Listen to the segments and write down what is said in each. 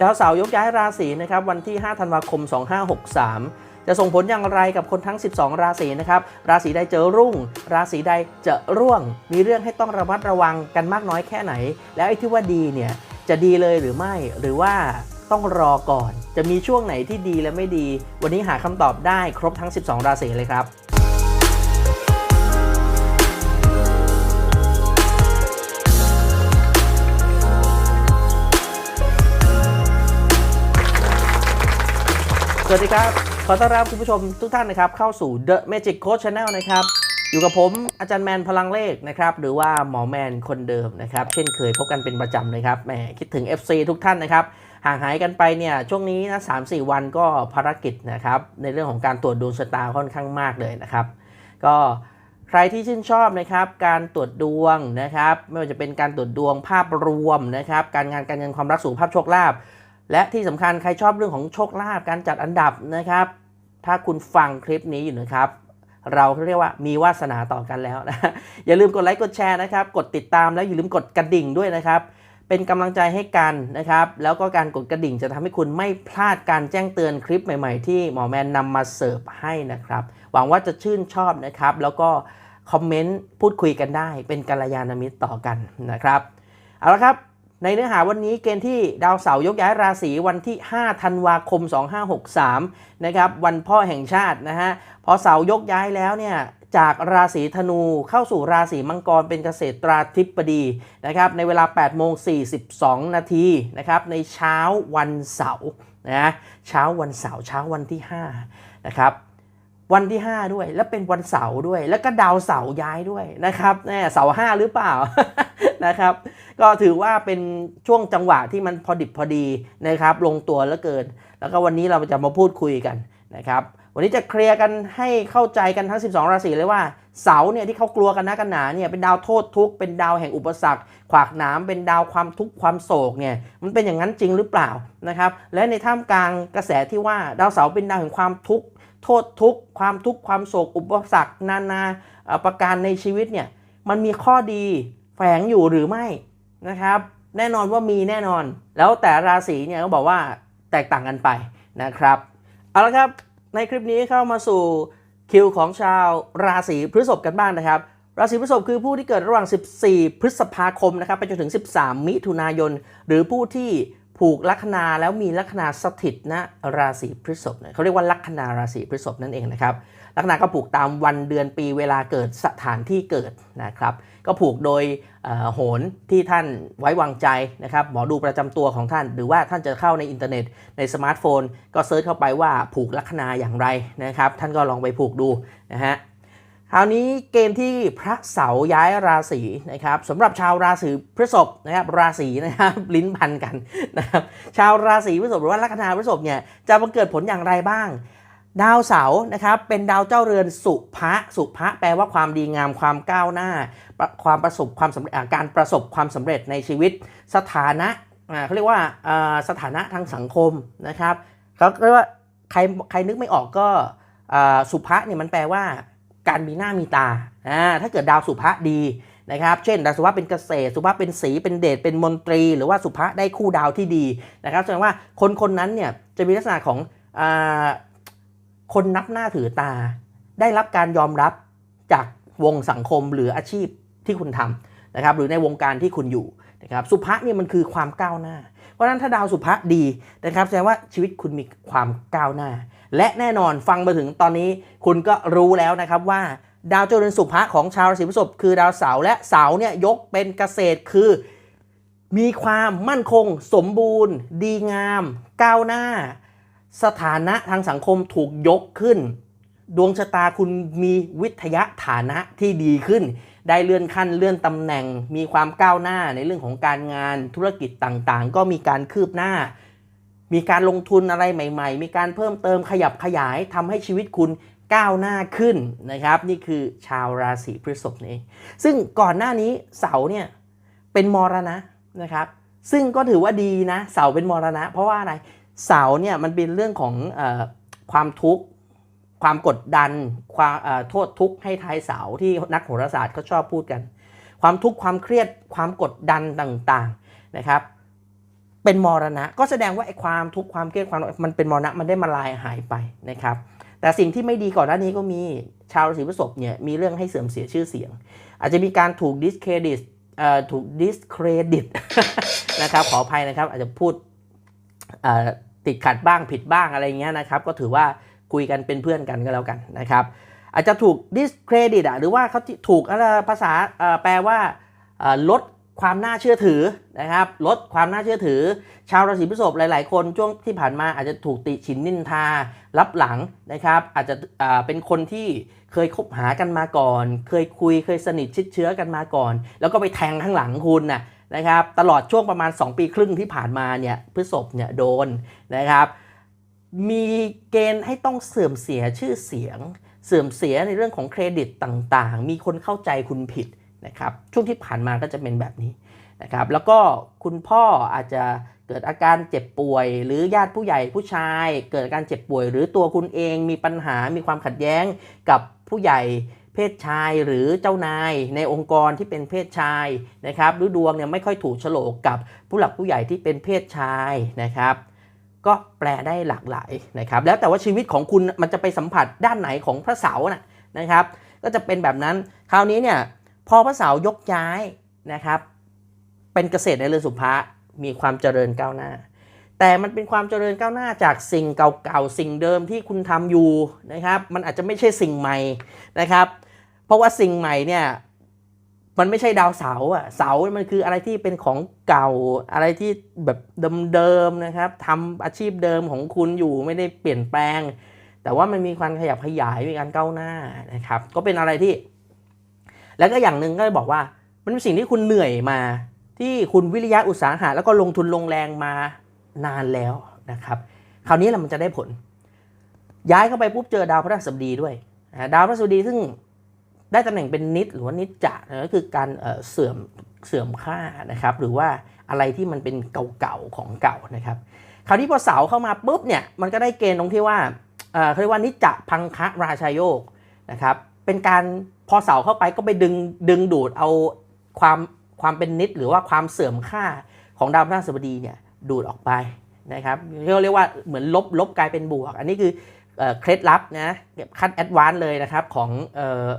ดาวเสาร์ยกย้ายราศีนะครับวันที่ 5 ธันวาคม 2563 จะส่งผลอย่างไรกับคนทั้ง 12 ราศีนะครับ ราศีใดเจอรุ่ง ราศีใดจะร่วง มีเรื่องให้ต้องระมัดระวังกันมากน้อยแค่ไหน แล้วไอ้ที่ว่าดีเนี่ยจะดีเลยหรือไม่หรือว่าต้องรอก่อน จะมีช่วงไหนที่ดีและไม่ดี วันนี้หาคำตอบได้ครบทั้ง 12 ราศีเลยครับ สวัสดีครับ ขอต้อนรับคุณผู้ชมทุกท่านนะครับ เข้าสู่ The Magic Coach Channel นะครับ อยู่กับผมอาจารย์แมนพลังเลขนะครับ หรือว่าหมอแมนคนเดิมนะครับ เช่นเคยพบกันเป็นประจำนะครับแหมคิดถึง FC ทุกท่านนะครับ ห่างหายกันไปเนี่ย ช่วงนี้นะสามสี่วันก็ภารกิจนะครับ ในเรื่องของการตรวจดวงชะตาค่อนข้างมากเลยนะครับ ก็ใครที่ชื่นชอบนะครับการตรวจดวงนะครับ ไม่ว่าจะเป็นการตรวจดวงภาพรวมนะครับ การงานการเงินความรักสุขภาพโชคลาภ และที่สำคัญใครชอบเรื่องของโชคลาภการจัดอันดับนะครับ ถ้าคุณฟังคลิปนี้อยู่นะครับเราเรียกว่ามีวาสนาต่อกันแล้วนะอย่าลืมกดไลค์กดแชร์นะครับ กดติดตามแล้วอย่าลืมกดกระดิ่งด้วยนะครับ เป็นกำลังใจให้กันนะครับ แล้วก็การกดกระดิ่งจะทำให้คุณไม่พลาดการแจ้งเตือนคลิปใหม่ ๆ ที่หมอแมนนำมาเสิร์ฟให้นะครับ หวังว่าจะชื่นชอบนะครับ แล้วก็คอมเมนต์พูดคุยกันได้ เป็นกัลยาณมิตรต่อกันนะครับ เอาละครับ ในเนื้อหาวันนี้เกณฑ์ที่ดาวเสาร์ยกย้ายราศีวันที่ 5 ธันวาคม 2563 นะครับ วันพ่อแห่งชาตินะฮะ พอเสาร์ยกย้ายแล้วเนี่ยจากราศีธนูเข้าสู่ราศีมังกรเป็นเกษตราธิบดีนะครับในเวลา 8 โมง 42 นาทีนะครับในเช้าวันเสาร์นะเช้าวันเสาร์เช้าวันที่ 5 นะครับ วันที่ 5 ด้วย และเป็นวันเสาร์ด้วย แล้วก็ดาวเสาร์ย้ายด้วยนะครับแน่เสาร์ห้าหรือเปล่านะครับ ก็ถือว่าเป็นช่วงจังหวะที่มันพอดิบพอดีนะครับ ลงตัวเหลือเกิน แล้วก็วันนี้เราจะมาพูดคุยกันนะครับ วันนี้จะเคลียร์กันให้เข้าใจกันทั้ง 12 ราศีเลยว่าเสาเนี่ยที่เขากลัวกันนะกันหนาเนี่ยเป็นดาวโทษทุกข์เป็นดาวแห่งอุปสรรค ขวากหนามเป็นดาวความทุกข์ความโศกเนี่ยมันเป็นอย่างนั้นจริงหรือเปล่านะครับ และในท่ามกลางกระแสที่ว่าดาวเสาร์เป็นดาวแห่งความทุกข์ โทษทุกข์ความทุกข์ความโศกอุปสรรคนานาประการในชีวิตเนี่ยมันมีข้อดีแฝงอยู่หรือไม่นะครับ แน่นอนว่ามีแน่นอน แล้วแต่ราศีเนี่ยก็บอกว่าแตกต่างกันไปนะครับเอาละครับในคลิปนี้เข้ามาสู่คิวของชาวราศีพฤษภกันบ้างนะครับ ราศีพฤษภคือผู้ที่เกิดระหว่าง 14 พฤษภาคมนะครับไปจนถึง 13 มิถุนายน หรือผู้ที่ ผูกลัคนาแล้วมีลัคนาสถิตณราศีพฤษภเขาเรียกว่าลัคนาราศีพฤษภนั่นเองนะครับลัคนาก็ผูกตามวันเดือนปีเวลาเกิดสถานที่เกิดนะครับ ก็ผูกโดยโหนที่ท่านไว้วางใจนะครับหมอดูประจำตัวของท่าน หรือว่าท่านจะเข้าในอินเทอร์เน็ตในสมาร์ทโฟน ก็เซิร์ชเข้าไปว่าผูกลัคนาอย่างไรนะครับ ท่านก็ลองไปผูกดูนะฮะ คราวนี้เกณฑ์ที่พระเสาร์ย้ายราศีนะครับสำหรับชาวราศีพฤษภนะครับราศีนะครับลิ้นพันกันนะครับชาวราศีพฤษภหรือว่าลัคนาพฤษภเนี่ยจะบังเกิดผลอย่างไรบ้าง ดาวเสาร์นะครับเป็นดาวเจ้าเรือนสุภะสุภะแปลว่าความดีงามความก้าวหน้า ความประสบความสำเร็จการประสบความสำเร็จในชีวิต สถานะเขาเรียกว่าสถานะทางสังคมนะครับเขาเรียกว่าใครใครนึกไม่ออกก็สุภะเนี่ยมันแปลว่า การมีหน้ามีตาอ่าถ้าเกิดดาวสุภะดีนะครับเช่นดาวสุภะเป็นเกษตร สุภะเป็นสีเป็นเดชเป็นมนตรี หรือว่าสุภะได้คู่ดาวที่ดีนะครับแสดงว่าคนคนนั้นเนี่ยจะมีลักษณะของอ่าคนนับหน้าถือตา ได้รับการยอมรับจากวงสังคมหรืออาชีพที่คุณทำนะครับหรือในวงการที่คุณอยู่นะครับสุภะเนี่ยมันคือความก้าวหน้า เพราะฉะนั้นถ้าดาวสุภะดีนะครับแสดงว่าชีวิตคุณมีความก้าวหน้า และแน่นอนฟังมาถึงตอนนี้คุณก็รู้แล้วนะครับว่าดาวเจริญสุภะของชาวราศีพฤษภคือดาวเสาร์และเสาร์เนี่ยยกเป็นเกษตรคือ มีความมั่นคง สมบูรณ์ ดีงาม ก้าวหน้า สถานะทางสังคมถูกยกขึ้น ดวงชะตาคุณมีวิทยาฐานะที่ดีขึ้น ได้เลื่อนขั้นเลื่อนตำแหน่ง มีความก้าวหน้าในเรื่องของการงานธุรกิจต่างๆ ก็มีการคืบหน้า มีการลงทุนอะไรใหม่ ๆ มีการเพิ่มเติมขยับขยายทำให้ชีวิตคุณก้าวหน้าขึ้นนะครับ นี่คือชาวราศีพฤษภนี่ซึ่งก่อนหน้านี้เสาเนี่ยเป็นมรณะนะครับ ซึ่งก็ถือว่าดีนะเสาเป็นมรณะ เพราะว่าอะไรเสาเนี่ยมันเป็นเรื่องของอความทุกข์ความกดดันความโทษทุกข์ให้ทายเสาที่นักโหราศาสตร์เขาชอบพูดกัน ความทุกข์ความเครียดความกดดันต่างๆนะครับ เป็นมรณะ ก็แสดงว่าไอ้ความทุกข์ความเครียดความมันเป็นมรณะมันได้มาลายหายไปนะครับ แต่สิ่งที่ไม่ดีก่อนหน้านี้ก็มีชาวราศีพฤษภเนี่ยมีเรื่องให้เสื่อมเสียชื่อเสียง อาจจะมีการถูกดิสเครดิตถูกดิสเครดิตนะครับขออภัยนะครับอาจจะพูดติดขัดบ้างผิดบ้างอะไรเงี้ยนะครับ ก็ถือว่าคุยกันเป็นเพื่อนกันก็แล้วกันนะครับ อาจจะถูกดิสเครดิตหรือว่าเขาถูกอะไรภาษาแปลว่าลด ความน่าเชื่อถือนะครับลดความน่าเชื่อถือ ชาวราศีพฤษภหลาย ๆ คนช่วงที่ผ่านมาอาจจะถูกติฉินนินทารับหลังนะครับ อาจจะเป็นคนที่เคยคบหากันมาก่อน เคยคุยเคยสนิทชิดเชื้อกันมาก่อน แล้วก็ไปแทงข้างหลังคุณนะนะครับ ตลอดช่วงประมาณ 2 ปีครึ่งที่ผ่านมาเนี่ยพฤษภเนี่ยโดนนะครับ มีเกณฑ์ให้ต้องเสื่อมเสียชื่อเสียง เสื่อมเสียในเรื่องของเครดิตต่าง ๆ มีคนเข้าใจคุณผิด นะครับช่วงที่ผ่านมาก็จะเป็นแบบนี้นะครับแล้วก็คุณพ่ออาจจะเกิดอาการเจ็บป่วย หรือญาติผู้ใหญ่ผู้ชาย เกิดอาการเจ็บป่วย หรือตัวคุณเองมีปัญหามีความขัดแย้งกับผู้ใหญ่เพศชายหรือเจ้านายในองค์กรที่เป็นเพศชายนะครับหรือดวงเนี่ยไม่ค่อยถูกโฉลกกับผู้หลักผู้ใหญ่ที่เป็นเพศชายนะครับ ก็แปลได้หลากหลายนะครับ แล้วแต่ว่าชีวิตของคุณมันจะไปสัมผัสด้านไหนของพระเสาร์นะนะครับ ก็จะเป็นแบบนั้นคราวนี้เนี่ย พอพระเสายกย้ายนะครับ เป็นเกษตรในเรือนสุภะมีความเจริญก้าวหน้า แต่มันเป็นความเจริญก้าวหน้าจากสิ่งเก่าๆสิ่งเดิมที่คุณทำอยู่นะครับ มันอาจจะไม่ใช่สิ่งใหม่นะครับ เพราะว่าสิ่งใหม่เนี่ยมันไม่ใช่ดาวเสาร์อะเสาร์มันคืออะไรที่เป็นของเก่าอะไรที่แบบเดิมๆนะครับทำอาชีพเดิมของคุณอยู่ไม่ได้เปลี่ยนแปลง แต่ว่ามันมีการขยับขยายมีการก้าวหน้านะครับ ก็เป็นอะไรที่ แล้วก็อย่างหนึ่งก็บอกว่า มันเป็นสิ่งที่คุณเหนื่อยมา ที่คุณวิริยะอุตสาหะแล้วก็ลงทุนลงแรงมานานแล้วนะครับคราวนี้แหละมันจะได้ผล ย้ายเข้าไปปุ๊บเจอดาวพฤหัสบดีด้วยดาวพฤหัสบดีซึ่งได้ตำแหน่งเป็นนิดหรือว่านิจจะก็คือการเสื่อมเสื่อมค่านะครับ หรือว่าอะไรที่มันเป็นเก่าๆของเก่านะครับ คราวนี้พอเสาเข้ามาปุ๊บเนี่ยมันก็ได้เกณฑ์ตรงที่ว่าเอ่อเขาเรียกว่านิจจะพังคะราชาโยกนะครับ เป็นการพอเสาเข้าไปก็ไปดึงดึงดูดเอาความความเป็นนิดหรือว่าความเสื่อมค่าของดาวพฤหัสบดีเนี่ยดูดออกไปนะครับเรียกว่าเหมือนลบลบกลายเป็นบวก อันนี้คือเคล็ดลับนะขั้นแอดวานซ์เลยนะครับของ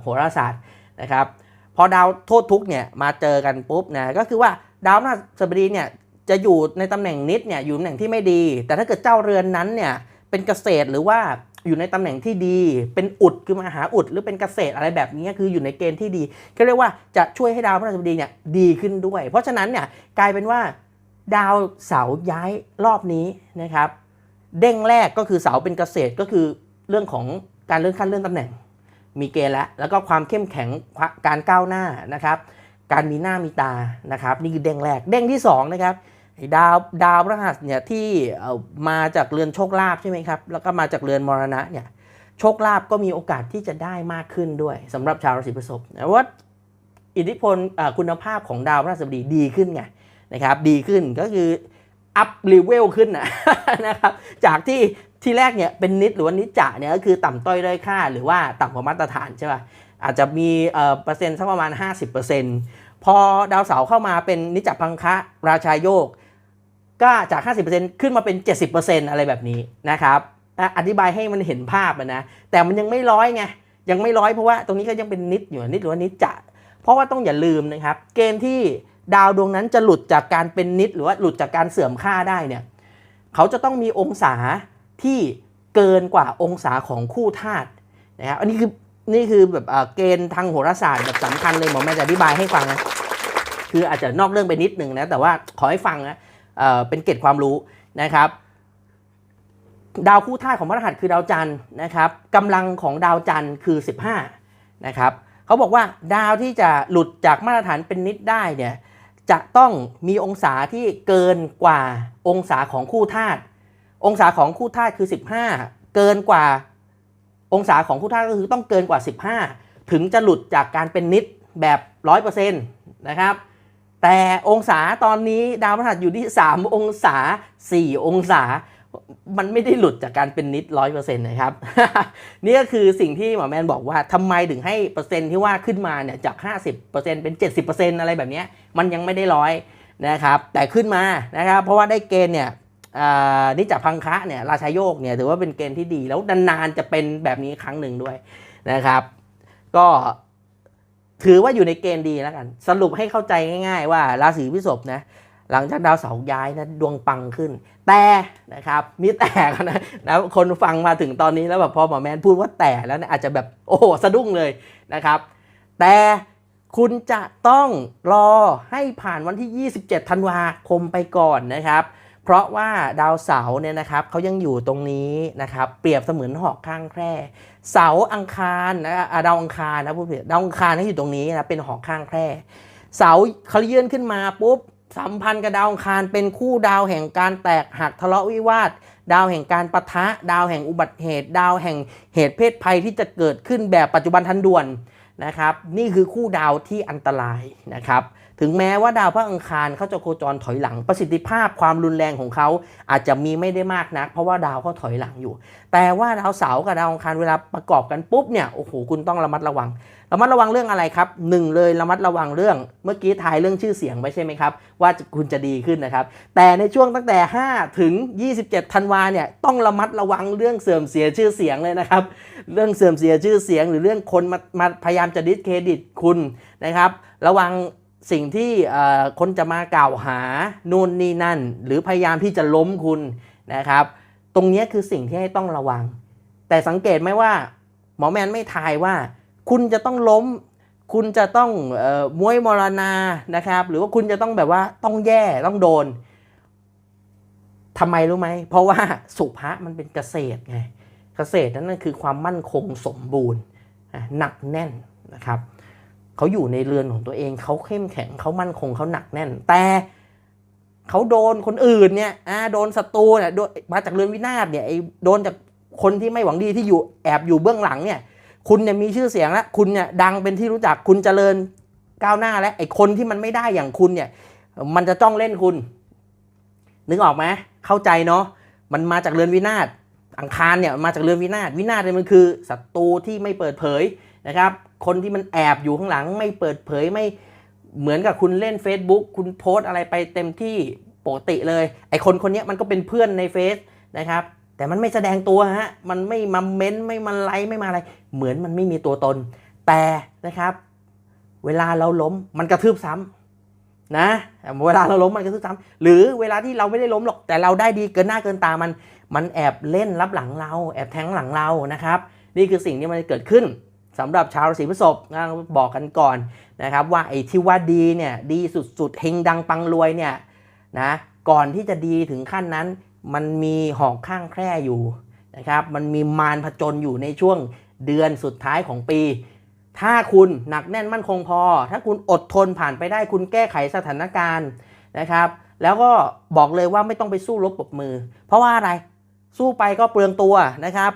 โหราศาสตร์นะครับพอดาวโทษทุกเนี่ยมาเจอกันปุ๊บนะก็คือว่าดาวพฤหัสบดีเนี่ยจะอยู่ในตำแหน่งนิดเนี่ยอยู่ตำแหน่งที่ไม่ดี แต่ถ้าเกิดเจ้าเรือนนั้นเนี่ยเป็นเกษตรหรือว่า อยู่ในตำแหน่งที่ดี เป็นอุดคือมหาอุดหรือเป็นเกษตรอะไรแบบนี้คืออยู่ในเกณฑ์ที่ดี ก็เรียกว่าจะช่วยให้ดาวพฤหัสบดีเนี่ยดีขึ้นด้วย เพราะฉะนั้นเนี่ยกลายเป็นว่าดาวเสาร์ย้ายรอบนี้นะครับ เด้งแรกก็คือเสาเป็นเกษตรก็คือเรื่องของการเลื่อนขั้นเลื่อนตำแหน่ง มีเกณฑ์แล้วแล้วก็ความเข้มแข็งการก้าวหน้านะครับ การมีหน้ามีตานะครับ นี่คือเด้งแรกเด้งที่สองนะครับ ดาวดาวพฤหัสเนี่ยที่มาจากเรือนโชคลาภใช่ไหมครับ แล้วก็มาจากเรือนมรณะเนี่ยโชคลาภก็มีโอกาสที่จะได้มากขึ้นด้วยสำหรับชาวราศีพฤษภนะว่าอิทธิพลคุณภาพของดาวพฤหัสบดีดีขึ้นไงนะครับดีขึ้นก็คืออัพเลเวลขึ้นนะนะครับจากที่ที่แรกเนี่ยเป็นนิดหรือว่านิจจะเนี่ยก็คือต่ำต้อยด้อยค่า หรือว่าต่ำกว่ามาตรฐานใช่ป่ะอาจจะมีเอ่อเปอร์เซ็นต์สักประมาณ 50%พอดาวเสาร์เข้ามาเป็นนิจจพังคะราชาโยก ก็จาก 50%ขึ้นมาเป็น 70%อะไรแบบนี้นะครับอธิบายให้มันเห็นภาพนะ แต่มันยังไม่ร้อยไง ยังไม่ร้อยเพราะว่าตรงนี้ก็ยังเป็นนิดอยู่นิดหรือว่านิจจะ เพราะว่าต้องอย่าลืมนะครับ เกณฑ์ที่ดาวดวงนั้นจะหลุดจากการเป็นนิดหรือว่าหลุดจากการเสื่อมค่าได้เนี่ย เขาจะต้องมีองศาที่เกินกว่าองศาของคู่ธาตุนะครับ อันนี้คือนี่คือแบบเกณฑ์ทางโหราศาสตร์แบบสำคัญเลยหมอแม่จะอธิบายให้ฟังนะ คืออาจจะนอกเรื่องไปนิดนึงนะ แต่ว่าขอให้ฟังนะ เอ่อเป็นเกร็ดความรู้นะครับ ดาวคู่ธาตุของพระรหัสคือดาวจันทร์นะครับกำลังของดาวจันทร์คือ 15นะครับเขาบอกว่าดาวที่จะหลุดจากมาตรฐานเป็นนิดได้เนี่ยจะต้องมีองศาที่เกินกว่าองศาของคู่ธาตุองศาของคู่ธาตุคือ 15 เกินกว่าองศาของคู่ธาตุก็คือต้องเกินกว่า 15 ถึงจะหลุดจากการเป็นนิดแบบ 100%นะครับ แต่องศาตอนนี้ดาวพฤหัสอยู่ที่ 3 องศา 4 องศา มันไม่ได้หลุดจากการเป็นนิดร้อยเปอร์เซ็นต์นะครับ นี่ก็คือสิ่งที่หมอแมนบอกว่าทำไมถึงให้เปอร์เซ็นต์ที่ว่าขึ้นมาเนี่ยจาก 50%เป็น 70%อะไรแบบนี้มันยังไม่ได้ร้อยนะครับ แต่ขึ้นมานะครับ เพราะว่าได้เกณฑ์เนี่ยอ่านิจพังคะเนี่ยราชาโยกเนี่ยถือว่าเป็นเกณฑ์ที่ดีแล้วนานๆจะเป็นแบบนี้ครั้งหนึ่งด้วยนะครับ ก็ ถือว่าอยู่ในเกณฑ์ดีแล้วกัน สรุปให้เข้าใจง่าย ๆ ว่าราศีพฤษภนะหลังจากดาวเสาร์ย้ายนะดวงปังขึ้น แต่นะครับมีแต่นะนะคนฟังมาถึงตอนนี้แล้วแบบพอหมอแมนพูดว่าแต่แล้วเนี่ยอาจจะแบบโอ้โหสะดุ้งเลยนะครับ แต่คุณจะต้องรอให้ผ่านวันที่ 27 ธันวาคมไปก่อนนะครับ เพราะว่าดาวเสาร์เนี่ยนะครับเขายังอยู่ตรงนี้นะครับ เปรียบเสมือนหอกข้างแคร่เสาร์อังคารนะดาวอังคารนะผู้ผิดดาวอังคารที่อยู่ตรงนี้นะเป็นหอกข้างแคร่เสาร์เขาเลื่อนขึ้นมาปุ๊บสัมพันธ์กับดาวอังคารเป็นคู่ดาวแห่งการแตกหักทะเลาะวิวาท ดาวแห่งการปะทะ ดาวแห่งอุบัติเหตุ ดาวแห่งเหตุเพศภัยที่จะเกิดขึ้นแบบปัจจุบันทันด่วน นะครับนี่คือคู่ดาวที่อันตรายนะครับถึงแม้ว่าดาวพระอังคารเขาจะโคจรถอยหลัง ประสิทธิภาพความรุนแรงของเขาอาจจะมีไม่ได้มากนัก เพราะว่าดาวเขาถอยหลังอยู่ แต่ว่าดาวเสาร์กับดาวอังคารเวลาประกอบกันปุ๊บเนี่ยโอ้โหคุณต้องระมัดระวังระมัดระวังเรื่องอะไรครับหนึ่งเลยระมัดระวังเรื่องเมื่อกี้ทายเรื่องชื่อเสียงไปใช่ไหมครับ ว่าคุณจะดีขึ้นนะครับ แต่ในช่วงตั้งแต่ 5 ถึง 27ธันวาเนี่ยต้องระมัดระวังเรื่องเสื่อมเสียชื่อเสียงเลยนะครับ เรื่องเสื่อมเสียชื่อเสียง หรือเรื่องคนมามาพยายามจะดิสเครดิตคุณนะครับ ระวังสิ่งที่คนจะมากล่าวหานู่นนี่นั่น หรือพยายามที่จะล้มคุณนะครับ ตรงนี้คือสิ่งที่ให้ต้องระวัง แต่สังเกตไหมว่า หมอแมนไม่ทายว่า คุณจะต้องล้ม คุณจะต้องออมวยมรณานะครับ หรือว่าคุณจะต้องแบบว่าต้องแย่ต้องโดนทำไมรู้ไหม เพราะว่าสุภะมันเป็นเกษตรไง เกษตรนั้นนะคือความมั่นคงสมบูรณ์หนักแน่นนะครับเขาอยู่ในเรือนของตัวเองเขาเข้มแข็งเขามั่นคงเขาหนักแน่น แต่เขาโดนคนอื่นเนี่ยโดนศัตรูเนี่ยมาจากเรือนวินาศเนี่ยไอ้โดนจากคนที่ไม่หวังดีที่อยู่แอบอยู่เบื้องหลังเนี่ย คุณเนี่ยมีชื่อเสียงแล้วคุณเนี่ยดังเป็นที่รู้จักคุณเจริญก้าวหน้าแล้วไอ้คนที่มันไม่ได้อย่างคุณเนี่ย มันจะจ้องเล่นคุณ นึกออกไหมเข้าใจเนาะมันมาจากเรือนวินาศอังคารเนี่ยมาจากเรือนวินาศวินาศเนี่ยมันคือศัตรูที่ไม่เปิดเผยนะครับ คนที่มันแอบอยู่ข้างหลังไม่เปิดเผยไม่เหมือนกับคุณเล่น Facebook คุณโพสต์อะไรไปเต็มที่ปกติเลย ไอคนคนนี้มันก็เป็นเพื่อนในเฟซนะครับ แต่มันไม่แสดงตัวฮะ มันไม่มาเม้นไม่มาไลค์ไม่มาอะไร เหมือนมันไม่มีตัวตน แต่นะครับ เวลาเราล้มมันกระทืบซ้ำนะเวลาเราล้มมันกระทืบซ้ำหรือเวลาที่เราไม่ได้ล้มหรอกแต่เราได้ดีเกินหน้าเกินตามัน มันแอบเล่นรับหลังเรา แอบแทงหลังเรานะครับ นี่คือสิ่งที่มันเกิดขึ้นสำหรับชาวราศีพฤษภนะบอกกันก่อนนะครับว่าไอ้ที่ว่าดีเนี่ยดีสุดๆเฮงดังปังรวยเนี่ยนะก่อนที่จะดีถึงขั้นนั้น มันมีหอกข้างแคร่อยู่นะครับ มันมีมารผจญอยู่ในช่วงเดือนสุดท้ายของปี ถ้าคุณหนักแน่นมั่นคงพอ ถ้าคุณอดทนผ่านไปได้คุณแก้ไขสถานการณ์นะครับ แล้วก็บอกเลยว่าไม่ต้องไปสู้รบปบมือ เพราะว่าอะไรสู้ไปก็เปลืองตัวนะครับ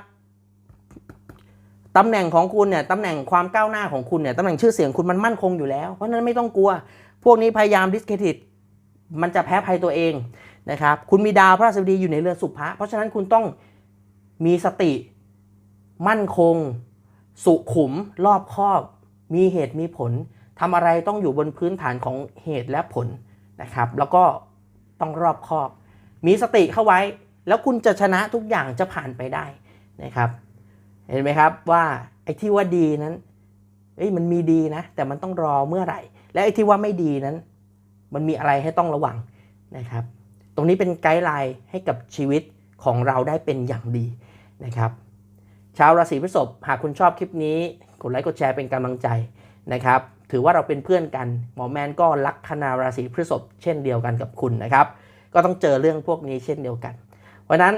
ตำแหน่งของคุณเนี่ยตำแหน่งความก้าวหน้าของคุณเนี่ยตำแหน่งชื่อเสียงคุณมันมั่นคงอยู่แล้ว เพราะฉะนั้นไม่ต้องกลัว พวกนี้พยายามดิสเครดิตมันจะแพ้ภัยตัวเอง นะครับ คุณมีดาวพระราชบดีอยู่ในเรือนสุภะเพราะฉะนั้นคุณต้องมีสติ มั่นคง สุขุม รอบคอบ มีเหตุมีผลทำอะไรต้องอยู่บนพื้นฐานของเหตุและผลนะครับ แล้วก็ต้องรอบคอบ มีสติเข้าไว้ แล้วคุณจะชนะทุกอย่างจะผ่านไปได้นะครับ เห็นไหมครับว่าไอ้ที่ว่าดีนั้นเอ้ยมันมีดีนะ แต่มันต้องรอเมื่อไหร่ และไอ้ที่ว่าไม่ดีนั้น มันมีอะไรให้ต้องระวังนะครับ ตรงนี้เป็นไกด์ไลน์ให้กับชีวิตของเราได้เป็นอย่างดีนะครับ ชาวราศีพฤษภหากคุณชอบคลิปนี้กดไลค์กดแชร์เป็นกำลังใจนะครับ ถือว่าเราเป็นเพื่อนกัน หมอแมนก็ลัคนาราศีพฤษภเช่นเดียวกันกับคุณนะครับ ก็ต้องเจอเรื่องพวกนี้เช่นเดียวกันเพราะนั้น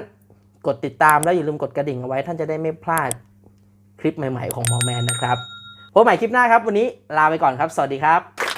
กดติดตามแล้วอย่าลืมกดกระดิ่งเอาไว้ ท่านจะได้ไม่พลาดคลิปใหม่ ๆ ของหมอแมนนะครับพบใหม่คลิปหน้าครับ วันนี้ลาไปก่อนครับ สวัสดีครับ